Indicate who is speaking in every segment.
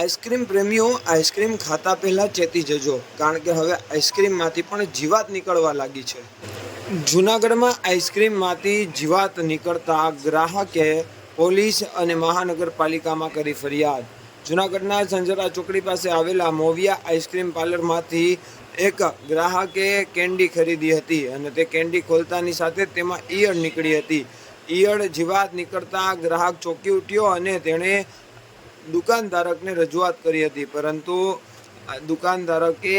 Speaker 1: Ice cream પ્રેમીઓ ice cream ખાતા પહેલાં ચેતી જજો, કારણ કે હવે આઈસ્ક્રીમમાંથી પણ જીવાત નીકળવા લાગી છે. જૂનાગઢમાં આઈસ્ક્રીમમાંથી જીવાત નીકળતા ગ્રાહકે પોલીસ અને મહાનગરપાલિકામાં કરી ફરિયાદ. જૂનાગઢના સંજરા ચોકડી પાસે આવેલા મોવિયા આઈસ્ક્રીમ પાર્લરમાંથી એક ગ્રાહકે કેન્ડી ખરીદી હતી અને તે કેન્ડી ખોલતાની સાથે તેમાં ઈયળ નીકળી હતી. ઈયળ જીવાત નીકળતા ગ્રાહક ચોંકી ઉઠ્યો અને તેણે દુકાનદારકને રજૂઆત કરી હતી, પરંતુ દુકાનધારકે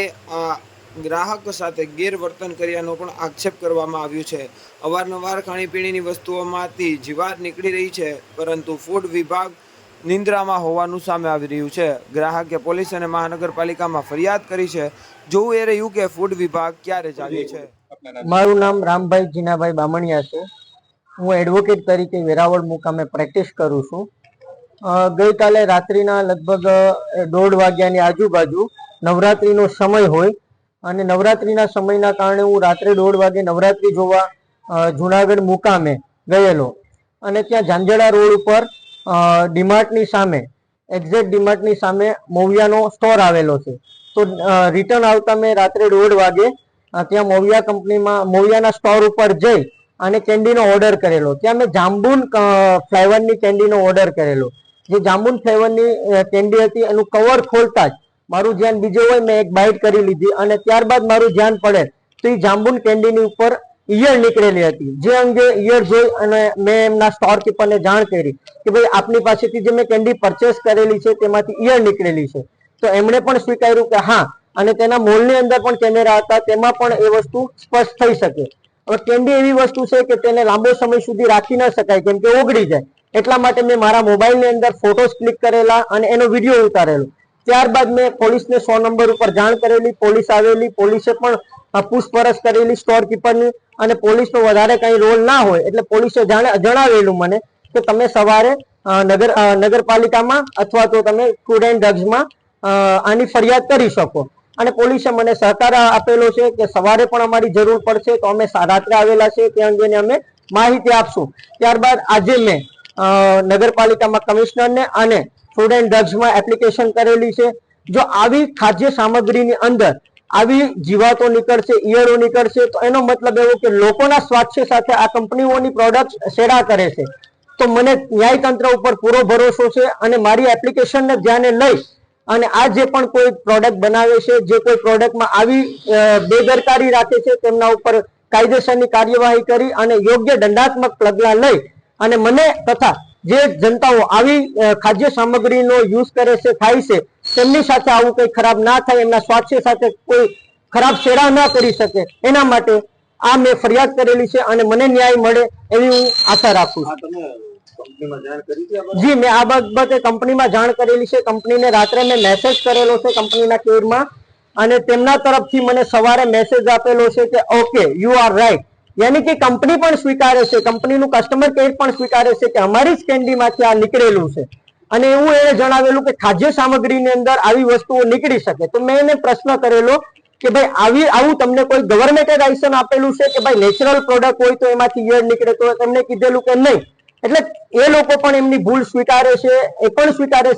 Speaker 1: ગ્રાહક સાથે ગેરવર્તન કર્યાનો પણ આક્ષેપ કરવામાં આવ્યો છે. અવારનવાર ખાણીપીણીની વસ્તુઓમાંથી જીવાત નીકળી રહી છે, પરંતુ ફૂડ વિભાગ નિંદ્રામાં હોવાનું સામે આવી રહ્યું છે. ગ્રાહકે પોલીસ અને મહાનગરપાલિકામાં ફરિયાદ કરી છે. જોવું એ રહ્યું કે ફૂડ વિભાગ ક્યારે જાગે છે.
Speaker 2: મારું નામ રામભાઈ જીનાભાઈ બામણિયા છે. હું એડવોકેટ તરીકે વેરાવળ મુકામે પ્રેક્ટિસ કરું છું. ગઈકાલે રાત્રિના લગભગ દોઢ વાગ્યાની આજુબાજુ નવરાત્રિનો સમય હોય અને નવરાત્રિના સમયના કારણે હું રાત્રે દોઢ વાગે નવરાત્રિ જોવા જુનાગઢ મુકામે ગયેલો. અને ત્યાં ઝાંઝડા રોડ ઉપર ડીમાર્ટની સામે એક્ઝેક્ટ ડીમાર્ટની સામે મોવિયાનો સ્ટોર આવેલો છે. તો રિટર્ન આવતા મેં રાત્રે દોઢ વાગે ત્યાં મોવિયા કંપનીમાં, મોવિયાના સ્ટોર ઉપર જઈ અને કેન્ડીનો ઓર્ડર કરેલો. ત્યાં મેં જાંબુન ફ્લેવરની કેન્ડીનો ઓર્ડર કરેલો. જે જાંબુન ફ્લેવરની કેન્ડી હતી, એનું કવર ખોલતા જ મારું ધ્યાન બીજું હોય, મેં એક બાઇટ કરી લીધી અને ત્યારબાદ મારું ધ્યાન પડે તો એ જાંબુન કેન્ડીની ઉપર ઈયર નીકળેલી હતી. જે અંગે ઈયર જોઈ અને મેં એમના સ્ટોર કીપરને જાણ કરી કે ભાઈ, આપની પાસેથી જે મેં કેન્ડી પરચેસ કરેલી છે, તેમાંથી ઈયર નીકળેલી છે. તો એમણે પણ સ્વીકાર્યું કે હા, અને તેના મોલની અંદર પણ કેમેરા હતા, તેમાં પણ એ વસ્તુ સ્પષ્ટ થઈ શકે. હવે કેન્ડી એવી વસ્તુ છે કે તેને લાંબો સમય સુધી રાખી ન શકાય, કેમ કે ઓગળી જાય. એટલા માટે મેં મારા મોબાઈલની અંદર ફોટોસ ક્લિક કરેલા અને એનો વીડિયો ઉતારેલો. ત્યારબાદ મેં પોલીસને સો નંબર ઉપર જાણ કરેલી, પોલીસ આવેલી, પોલીસે પણ પૂછપરછ કરેલી સ્ટોર કીપરની અને પોલીસનો વધારે કઈ રોલ ના હોય એટલે પોલીસે જાણે જણાવેલું મને કે તમે સવારે નગર નગરપાલિકામાં અથવા તો તમે ફૂડ એન્ડ ડ્રગ્સમાં આની ફરિયાદ કરી શકો. અને પોલીસે મને સહકાર આપેલો છે કે સવારે પણ અમારી જરૂર પડશે તો અમે રાત્રે આવેલા છે તે અંગેને અમે માહિતી આપશું. ત્યારબાદ આજે મેં નગરપાલિકામાં કમિશનરને અને ફૂડ એન્ડ ડ્રગ્સમાં એપ્લિકેશન કરેલી છે. જો આવી ખાદ્ય સામગ્રીની અંદર આવી જીવાતો નીકળશે, ઈયળો નીકળશે, તો એનો મતલબ એવો કે લોકોના સ્વાસ્થ્ય સાથે આ કંપનીઓની પ્રોડક્ટ શેરા કરે છે. તો મને ન્યાયતંત્ર ઉપર પૂરો ભરોસો છે અને મારી એપ્લિકેશનને ધ્યાને લઈ અને આ જે પણ કોઈ પ્રોડક્ટ બનાવે છે, જે કોઈ પ્રોડક્ટમાં આવી બેદરકારી રાખે છે, તેમના ઉપર કાયદેસરની કાર્યવાહી કરી અને યોગ્ય દંડાત્મક પગલાં લઈ અને મને તથા જે જનતાઓ આવી ખાદ્ય સામગ્રીનો યુઝ કરે છે ખાય છે તેમની સાથે આવું કંઈ ખરાબ ના થાય એમના સ્વાસ્થ્ય સાથે કોઈ ખરાબ સેડા ન કરી શકે એના માટે આ મેં ફરિયાદ કરેલી છે અને મને ન્યાય મળે એવી હું આશા રાખું છું. જી મેં આ બાબતે કંપનીમાં જાણ કરેલી છે. કંપનીને રાત્રે મેં મેસેજ કરેલો છે કંપનીના કેરમાં અને તેમના તરફથી મને સવારે મેસેજ આપેલો છે કે ઓકે યુ આર રાઈટ યાની કે કંપની પણ સ્વીકારે છે કંપનીનું કસ્ટમર કેર પણ સ્વીકારે છે કે અમારી જ કેન્ડીમાંથી નીકળેલું છે. અને એવું એને જણાવેલું કે ખાદ્ય સામગ્રીની અંદર આવી વસ્તુઓ નીકળી શકે. તો મેં એને પ્રશ્ન કરેલો કે ભાઈ આવી, આવું તમને કોઈ ગવર્મેન્ટે લાયસન્સ આપેલું છે કે ભાઈ નેચરલ પ્રોડક્ટ હોય તો એમાંથી ઈયળ નીકળે તો એમને કીધેલું કે નહીં. એટલે એ લોકો પણ એમની ભૂલ સ્વીકારે છે, એ પણ સ્વીકારે